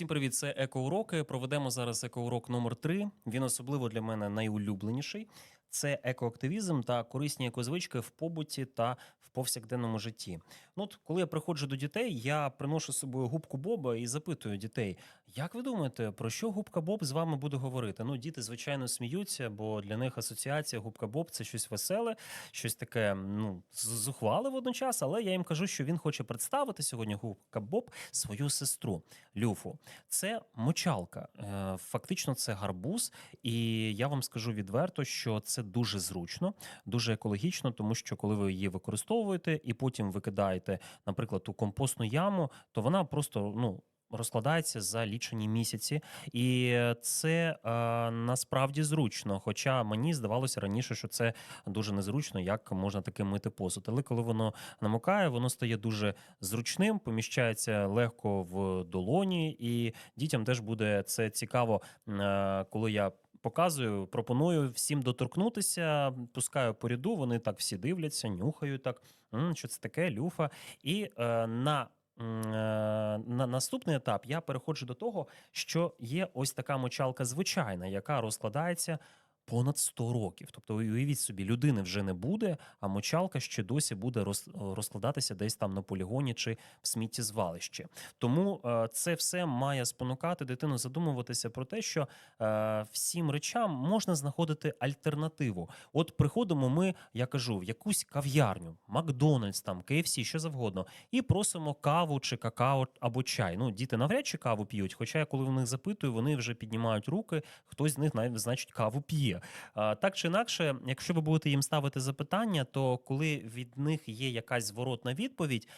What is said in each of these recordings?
Усім привіт, це екоуроки. Проведемо зараз екоурок номер 3 Він особливо для мене найулюбленіший. Це екоактивізм та корисні екозвички в побуті та в повсякденному житті. Ну, от, коли я приходжу до дітей, я приношу з собою губку Боба і запитую дітей: як ви думаєте, про що губка Боб з вами буде говорити? Ну, діти, звичайно, сміються, бо для них асоціація губка Боб це щось веселе, щось таке ну, зухвале водночас. Але я їм кажу, що він хоче представити сьогодні губка Боб свою сестру Люфу. Це мочалка. Е, Фактично, це гарбуз, і я вам скажу відверто, що це дуже зручно, дуже екологічно, тому що коли ви її використовуєте і потім викидаєте, наприклад, у компостну яму, то вона просто ну. Розкладається за лічені місяці, і це е, насправді зручно. Хоча мені здавалося раніше, що це дуже незручно, як можна таким мити посуд. Але коли воно намокає, воно стає дуже зручним, поміщається легко в долоні, і дітям теж буде це цікаво, е, коли я. Показую, пропоную всім доторкнутися, пускаю по ряду, вони так всі дивляться, нюхають так, що це таке, люфа. І е, на, на наступний етап я переходжу до того, що є ось така мочалка звичайна, яка розкладається понад 100 років. Тобто, уявіть собі, людини вже не буде, а мочалка ще досі буде роз- розкладатися десь там на полігоні чи в сміттєзвалищі. Тому е, це все має спонукати дитину задумуватися про те, що е, всім речам можна знаходити альтернативу. От приходимо ми, я кажу, в якусь кав'ярню, Макдональдс, там, KFC, що завгодно, і просимо каву чи какао або чай. Ну, діти навряд чи каву п'ють, хоча я коли в них запитую, вони вже піднімають руки, хтось з них навіть, значить, каву п'є. А, Так чи інакше, якщо ви будете їм ставити запитання, то коли від них є якась зворотна відповідь,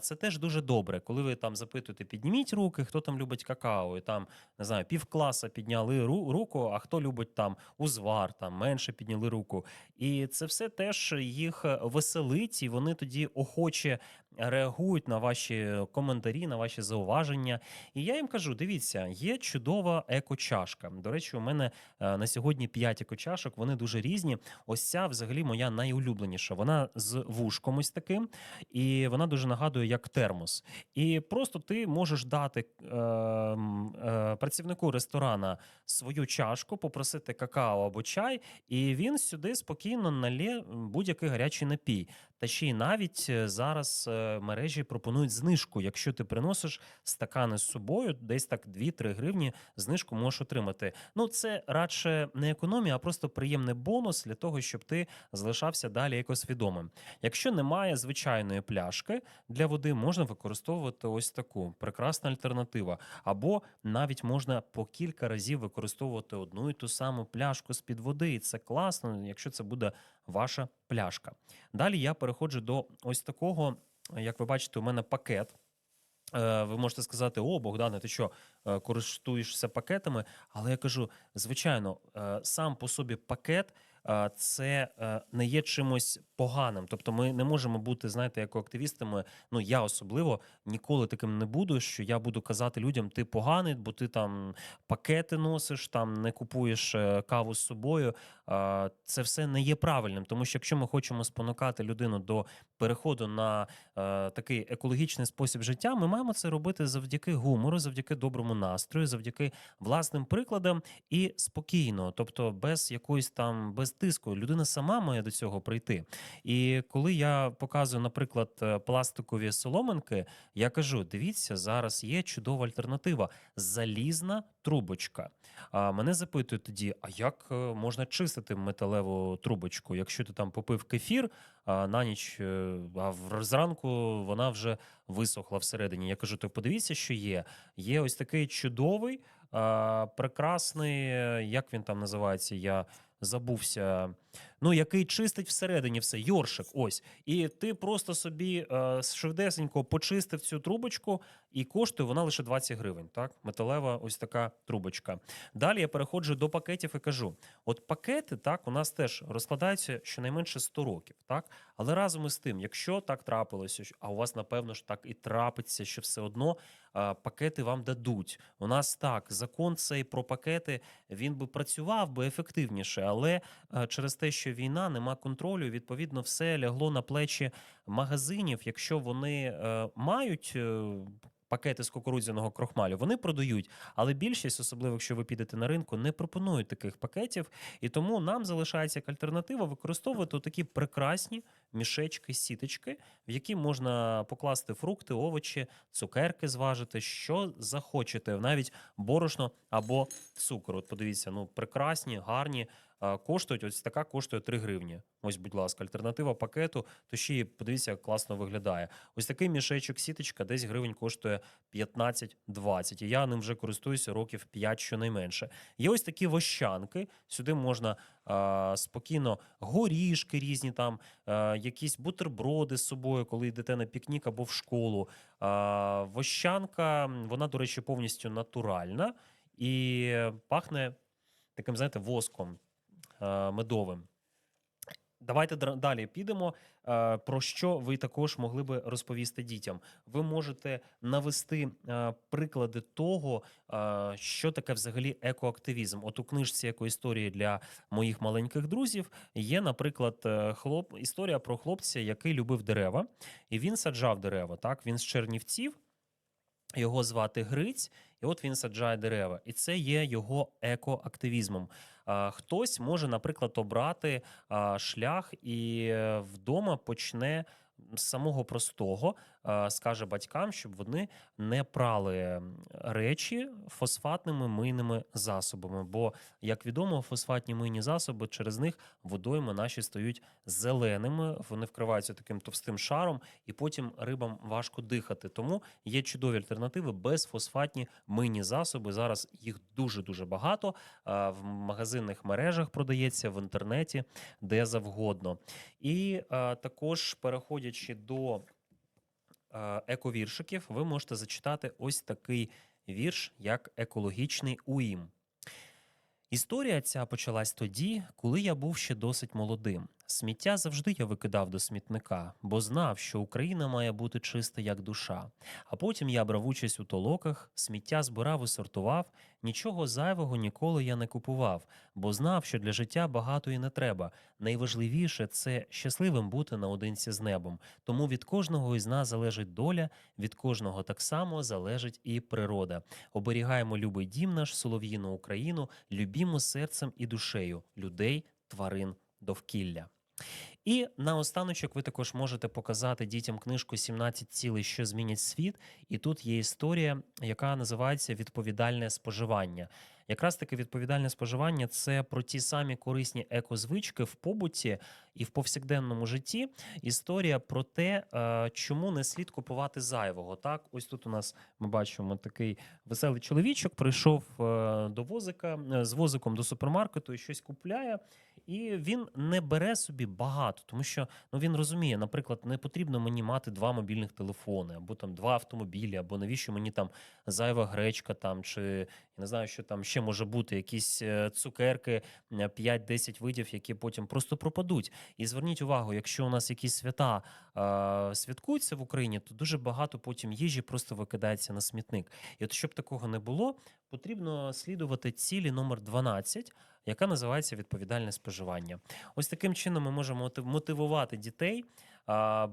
це теж дуже добре. Коли ви там запитуєте, підніміть руки, хто там любить какао, і там не знаю, півкласа підняли руку, а хто любить там узвар, там менше підняли руку. І це все теж їх веселить, і вони тоді охоче реагують на ваші коментарі, на ваші зауваження. І я їм кажу: дивіться, є чудова еко-чашка. До речі, у мене е, на сьогодні 5 еко-чашок, вони дуже різні. Ось ця взагалі моя найулюбленіша. Вона з вушком ось таким, і вона дуже нагадує як термос. І просто ти можеш дати е, е, працівнику ресторана свою чашку, попросити какао або чай, і він сюди спокійно налє будь-який гарячий напій. Та ще й навіть е, зараз е, мережі пропонують знижку. Якщо ти приносиш стакани з собою, десь так 2-3 гривні знижку можеш отримати. Ну це радше не економія, а просто приємний бонус для того, щоб ти залишався далі екосвідомим. Якщо немає звичайної пляшки для води, можна використовувати ось таку прекрасна альтернатива. Або навіть можна по кілька разів використовувати одну і ту саму пляшку з під води. І це класно, якщо це буде ваша пляшка. Далі я переходжу до ось такого. Як ви бачите, у мене пакет. Е, Ви можете сказати: О, Богдане, ти що е, користуєшся пакетами? Але я кажу: звичайно, е, сам по собі пакет це е, не є чимось поганим. Тобто, ми не можемо бути, знаєте, як активістами. Ну я особливо ніколи таким не буду. Що я буду казати людям, ти поганий, бо ти там пакети носиш, там не купуєш е, каву з собою. Це все не є правильним, тому що якщо ми хочемо спонукати людину до переходу на е, такий екологічний спосіб життя, ми маємо це робити завдяки гумору, завдяки доброму настрою, завдяки власним прикладам і спокійно, тобто без якоїсь там без тиску. Людина сама має до цього прийти. І коли я показую, наприклад, е, пластикові соломинки, я кажу: дивіться, зараз є чудова альтернатива залізна трубочка. А мене запитують тоді: а як е, можна чистити металеву трубочку? Якщо ти там попив кефір на ніч, е, а зранку вона вже висохла всередині. Я кажу: то подивіться, що є. Є ось такий чудовий, прекрасний, як він там називається? Я забувся. Ну, який чистить всередині все, йоршик, ось. І ти просто собі е, швидесенько почистив цю трубочку, і коштує вона лише 20 гривень. Так, металева, ось така трубочка. Далі я переходжу до пакетів і кажу: от пакети, так, у нас теж розкладаються щонайменше 100 років, так. Але разом із тим, якщо так трапилося, а у вас напевно ж так і трапиться, що все одно пакети вам дадуть. У нас так, закон цей про пакети він би працював би ефективніше, але е, через те, що війна, нема контролю, відповідно, все лягло на плечі магазинів. Якщо вони е, мають. Пакети з кукурудзяного крохмалю, вони продають, але більшість, особливо якщо ви підете на ринку, не пропонують таких пакетів. І тому нам залишається як альтернатива використовувати такі прекрасні мішечки, сіточки, в які можна покласти фрукти, овочі, цукерки зважити, що захочете, навіть борошно або цукор. От подивіться, ну прекрасні, гарні. Коштують ось така коштує 3 гривні. Ось, будь ласка, альтернатива пакету. То ще подивіться, як класно виглядає. Ось такий мішечок сіточка десь гривень коштує 15-20. І я ним вже користуюся років 5 щонайменше. Є ось такі вощанки. Сюди можна а, спокійно горішки різні, там а, якісь бутерброди з собою, коли йдете на пікнік або в школу. А, вощанка, вона, до речі, повністю натуральна і пахне таким, знаєте, воском а, медовим. Давайте далі підемо. Е, Про що ви також могли би розповісти дітям? Ви можете навести е, приклади того, е, що таке взагалі екоактивізм. От у книжці «Екоісторії для моїх маленьких друзів є, наприклад, хлоп... історія про хлопця, який любив дерева, і він саджав дерева. Так, він з Чернівців. Його звати Гриць, і от він саджає дерева, і це є його екоактивізмом. Хтось може, наприклад, обрати шлях і е, вдома почне самого простого, скаже батькам, щоб вони не прали речі фосфатними мийними засобами. Бо, як відомо, фосфатні мийні засоби через них водойми наші стають зеленими, вони вкриваються таким товстим шаром, і потім рибам важко дихати. Тому є чудові альтернативи безфосфатні мийні засоби. Зараз їх дуже дуже багато. В магазинних мережах продається в інтернеті, де завгодно. І а, також переходячи до а, ековіршиків, ви можете зачитати ось такий вірш, як екологічний уїм. Історія ця почалась тоді, коли я був ще досить молодим. Сміття завжди я викидав до смітника, бо знав, що Україна має бути чиста як душа. А потім я брав участь у толоках, сміття збирав і сортував. Нічого зайвого ніколи я не купував, бо знав, що для життя багато і не треба. Найважливіше це щасливим бути наодинці з небом. Тому від кожного із нас залежить доля, від кожного так само залежить і природа. Оберігаємо любий дім наш, солов'їну Україну, любімо серцем і душею людей, тварин, довкілля. І наостаночок ви також можете показати дітям книжку «17 цілей, що змінять світ. І тут є історія, яка називається Відповідальне споживання. Якраз таки відповідальне споживання це про ті самі корисні екозвички в побуті і в повсякденному житті. Історія про те, е, чому не слід купувати зайвого. Так, ось тут у нас ми бачимо такий веселий чоловічок. Прийшов е, до возика е, з возиком до супермаркету і щось купляє. І він не бере собі багато, тому що ну він розуміє, наприклад, не потрібно мені мати два мобільних телефони, або там два автомобілі, або навіщо мені там зайва гречка, там чи я не знаю, що там ще може бути, якісь е, цукерки, е, 5-10 видів, які потім просто пропадуть. І зверніть увагу, якщо у нас якісь свята е, святкуються в Україні, то дуже багато потім їжі просто викидається на смітник. І от щоб такого не було, потрібно слідувати цілі номер 12, яка називається відповідальне споживання. Ось таким чином ми можемо мотивувати дітей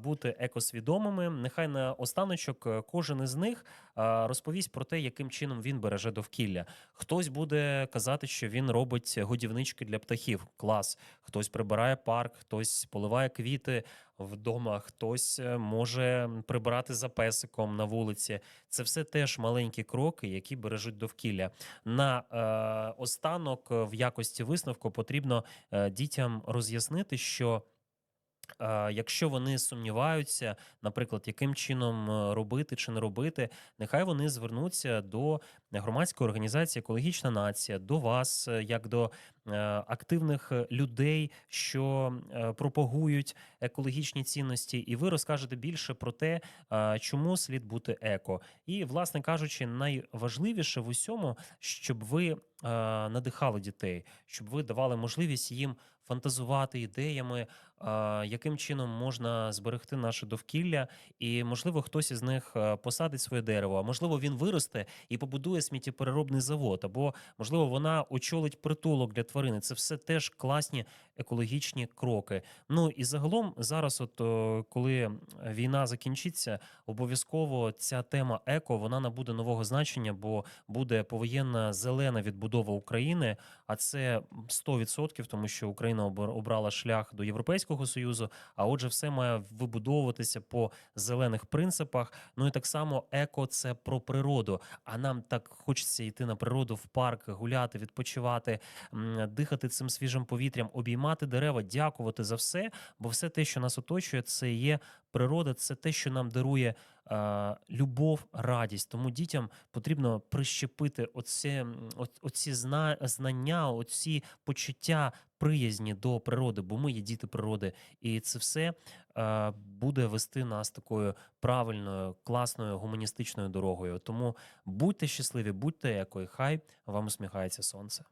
бути екосвідомими. Нехай на останочок е, кожен із них розповість про те, яким чином він береже довкілля. Хтось буде казати, що він робить годівнички для птахів. Клас. Хтось прибирає парк, хтось поливає квіти вдома, хтось е, може прибирати за песиком на вулиці. Це все теж маленькі кроки, які бережуть довкілля. На е, останок е, в якості висновку потрібно дітям роз'яснити, що. Якщо вони сумніваються, наприклад, яким чином е, робити чи не робити, нехай вони звернуться до громадської організації Екологічна нація, до вас, е, як до е, активних людей, що пропагують екологічні цінності, і ви розкажете більше про те, чому слід бути еко. І, власне кажучи, найважливіше в усьому, щоб ви надихали дітей, щоб ви давали можливість їм фантазувати ідеями, яким чином можна зберегти наше довкілля, і можливо хтось із них е, посадить своє дерево, а можливо він виросте і побудує сміттєпереробний завод, або можливо вона очолить притулок для тварини. Це все теж класні екологічні кроки. Ну і загалом зараз, от о, коли війна закінчиться, обов'язково ця тема еко вона набуде нового значення, бо буде повоєнна зелена відбудова України. А це 100%, тому що Україна обрала шлях до Європейського союзу. А отже, все має вибудовуватися по зелених принципах. Ну і так само еко це про природу. А нам так хочеться йти на природу в парк, гуляти, відпочивати, дихати цим свіжим повітрям, обіймати дерева, дякувати за все. Бо все те, що нас оточує, це є природа, це те, що нам дарує е, любов, радість. Тому дітям потрібно прищепити оце, м, оці зна, знання, оці почуття приязні до природи, бо ми є діти природи, і це все е, буде вести нас такою правильною, класною гуманістичною дорогою. Тому будьте щасливі, будьте еко, і хай вам усміхається сонце.